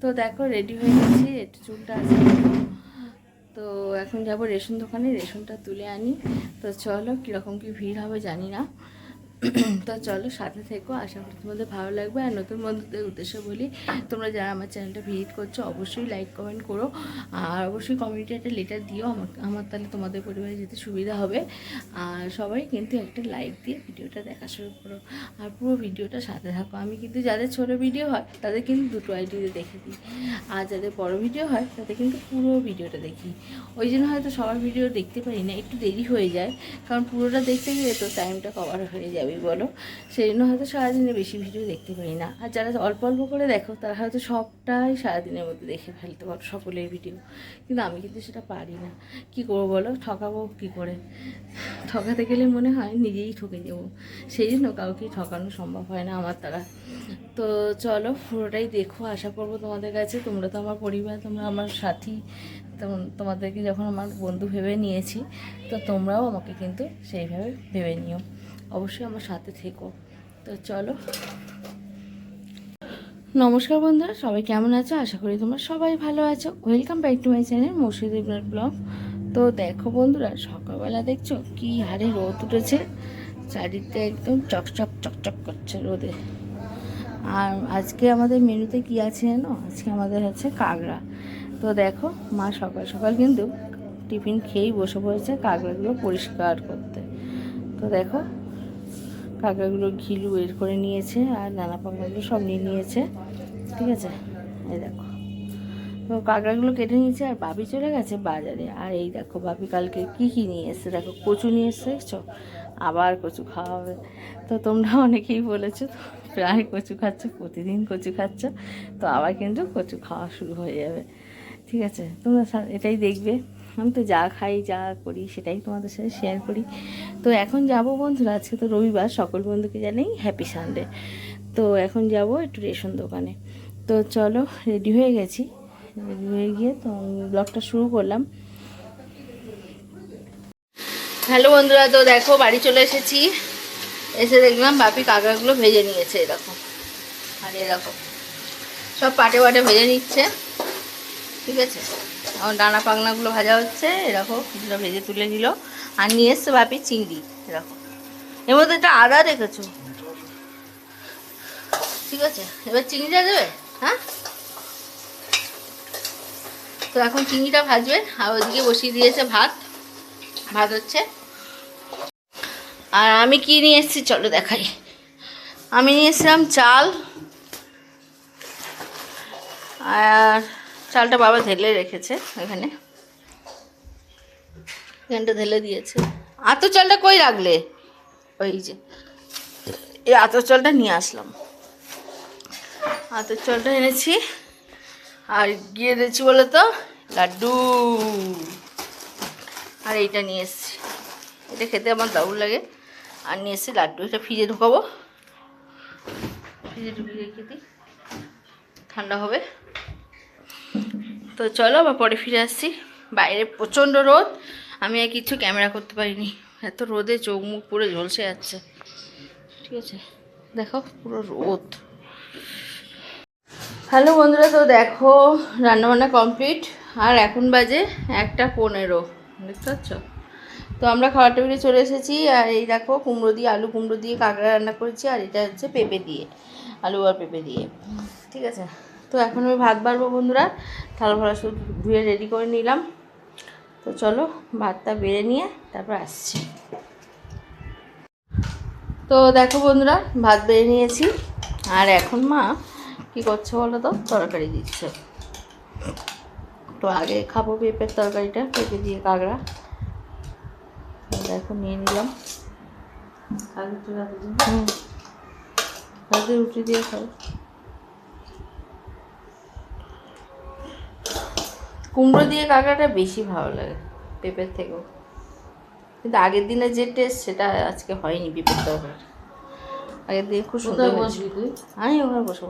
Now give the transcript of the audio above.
তো দেখো রেডি হয়ে গেছি, একটু চুলটা আছে। তো এখন যাব রেশন দোকানে, রেশনটা তুলে আনি। তো চলো, কীরকম কী ভিড় হবে জানি না। তো চলো সাথে থেকো, আশা করি তোমাদের ভালো লাগবে। আর নতুন বন্ধুদের উদ্দেশ্যে বলি, তোমরা যারা আমার চ্যানেলটা ভিজিট করছ, অবশ্যই লাইক কমেন্ট করো। আর অবশ্যই কমিউনিটি একটা লেটার দিও আমার আমার তাহলে তোমাদের পরিবারে যেতে সুবিধা হবে। আর সবাই কিন্তু একটা লাইক দিয়ে ভিডিওটা দেখা শুরু করো। আর পুরো ভিডিওটা সাথে থাকো। আমি কিন্তু যাদের ছোটো ভিডিও হয়, তাদের কিন্তু দুটো আইডিতে দেখে দিই। আর যাদের বড় ভিডিও হয়, তাদের কিন্তু পুরো ভিডিওটা দেখি। ওই জন্য হয়তো সবার ভিডিও দেখতে পারি না, একটু দেরি হয়ে যায়। কারণ পুরোটা দেখতে গেলে তো টাইমটা কভার হয়ে যাবে। বলো? সেই জন্য হয়তো সারাদিনে বেশি ভিডিও দেখতে পারি না। আর যারা অল্প অল্প করে দেখো, তারা হয়তো সবটাই সারাদিনের মধ্যে দেখে ফেলতে পারো সকলের ভিডিও। কিন্তু আমি কিন্তু সেটা পারি না। কি করব বলো? ঠকাবো কি করে? ঠকাতে গেলে মনে হয় নিজেই ঠকে যাব সেই জন্য কাউকে ঠকানো সম্ভব হয় না আমার দ্বারা। তো চলো, পুরোটাই দেখো। আশা করব তোমাদের কাছে, তোমরা তো আমার পরিবার, তোমরা আমার সাথী তোমাদেরকে যখন আমার বন্ধু ভেবে নিয়েছি, তো তোমরাও আমাকে কিন্তু সেইভাবে ভেবে নিও। অবশ্যই আমার সাথে থেকো। তো চলো। নমস্কার বন্ধুরা, সবাই কেমন আছো? আশা করি তোমরা সবাই ভালো আছো। Welcome back to my channel Murshid ইবনার blog তো দেখো বন্ধুরা, সকালবেলা দেখছ কি হারে রোদ উঠেছে? চারিদিকটা একদম চকচক চকচক করছে রোদে। আর আজকে আমাদের মেনুতে কি আছে জানো? আজকে আমাদের হচ্ছে কাঁকড়া। তো দেখো, মা সকাল সকাল কিন্তু টিফিন খেয়েই বসে পড়েছে কাঁকড়াগুলো পরিষ্কার করতে। তো দেখো কাঁকড়াগুলো ঘিলু বের করে নিয়েছে আর নানা পাকাগুলো সব নিয়ে নিয়েছে। ঠিক আছে? এই দেখো। তো কাঁকড়াগুলো কেটে নিয়েছে আর বাবি চলে গেছে বাজারে। আর এই দেখো বাবি কালকে কি কি নিয়ে এসছে? দেখো, কচু নিয়ে এসছে, দেখছ? আবার কচু খাওয়া হবে তো তোমরা অনেকেই বলেছ, প্রায় কচু খাচ্ছ, প্রতিদিন কচু খাচ্ছ, তো আবার কিন্তু কচু খাওয়া শুরু হয়ে যাবে। ঠিক আছে? তোমরা এটাই দেখবে। আমি তো যা খাই, যা করি সেটাই তোমাদের সাথে শেয়ার করি। তো এখন যাব বন্ধুরা, আজকে তো রবিবার, সকল বন্ধুকে জানাই হ্যাপি সানডে তো এখন যাব একটু রেশন দোকানে। তো চলো রেডি হয়ে গেছি। রেডি হয়ে গিয়ে তো ব্লগটা শুরু করলাম। হ্যালো বন্ধুরা, তো দেখো বাড়ি চলে এসেছি। এসে দেখলাম বাপি কাকাগুলো ভেজে নিয়েছে এরকম আর এরকম সব পাটে পাটে ভেজে নিচ্ছে। ঠিক আছে? আমার ডানা পাখনাগুলো ভাজা হচ্ছে এরকম কিছুটা ভেজে তুলে নিল। আর নিয়ে এসছে বাপি চিংড়ি এরকম এর মধ্যে একটা আদা রেখেছো। ঠিক আছে? এবার চিংড়িটা দেবে? হ্যাঁ? তো এখন চিংড়িটা ভাজবে, আর ওইদিকে বসিয়ে দিয়েছে ভাত। ভাত হচ্ছে। আর আমি কি নিয়ে এসেছি চলো দেখাই। আমি নিয়ে এসেছিলাম চাল। আর চালটা বাবা ঢেলে রেখেছে এখানে। এখানটা ঢেলে দিয়েছে। আতো চালটা কই রাখলে? ওই যে। এই আতর চালটা নিয়ে আসলাম। আতর চালটা এনেছি। আর গিয়ে দিয়েছি বলে তো লাড্ডু। আর এইটা নিয়ে এসেছি। এটা খেতে আমার দারুণ লাগে। আর নিয়ে এসেছি লাড্ডু। এটা ফ্রিজে ঢুকাবো। ফ্রিজে ঢুকিয়ে রেখে দিই। ঠান্ডা হবে। তো চলো আবার পরে ফিরে আসছি। বাইরে প্রচণ্ড রোদ। আমি আর কিছু ক্যামেরা করতে পারিনি। এত রোদে চোখ মুখ পুরো ঝলসে যাচ্ছে। ঠিক আছে, দেখো পুরো রোদ। হ্যালো বন্ধুরা, তো দেখো রান্নাবান্না কমপ্লিট। আর এখন বাজে একটা পনেরো। দেখতে পাচ্ছ? তো আমরা খাওয়ার টেবিলে চলে এসেছি। আর এই দেখো কুমড়ো দিয়ে, আলু কুমড়ো দিয়ে কাঁকড়া রান্না করেছি। আর এটা হচ্ছে পেঁপে দিয়ে, আলু আর পেঁপে দিয়ে। ঠিক আছে? তো এখন আমি ভাত বাড়বো বন্ধুরা। থালা ফালা শুধু ধুয়ে রেডি করে নিলাম। তো চলো ভাতটা বেড়ে নিয়ে তারপর আসছি। তো দেখো বন্ধুরা ভাত বেড়ে নিয়েছি। আর এখন মা কী করছে বলো তো? তরকারি দিচ্ছে। তো আগে খাব পেঁপের তরকারিটা পেঁপে দিয়ে কাঁকড়া। দেখো নিয়ে নিলাম। হুম। রুটি দিয়ে খাও কুমড়ো দিয়ে কাঁকড়াটা বেশি ভালো লাগে পেঁপের থেকেও। কিন্তু আগের দিনে যে টেস্ট সেটা আজকে হয়নি পেঁপের তরকারি আগের দিন খুব সুন্দর বসবি তুই? আমি ওখানে বসে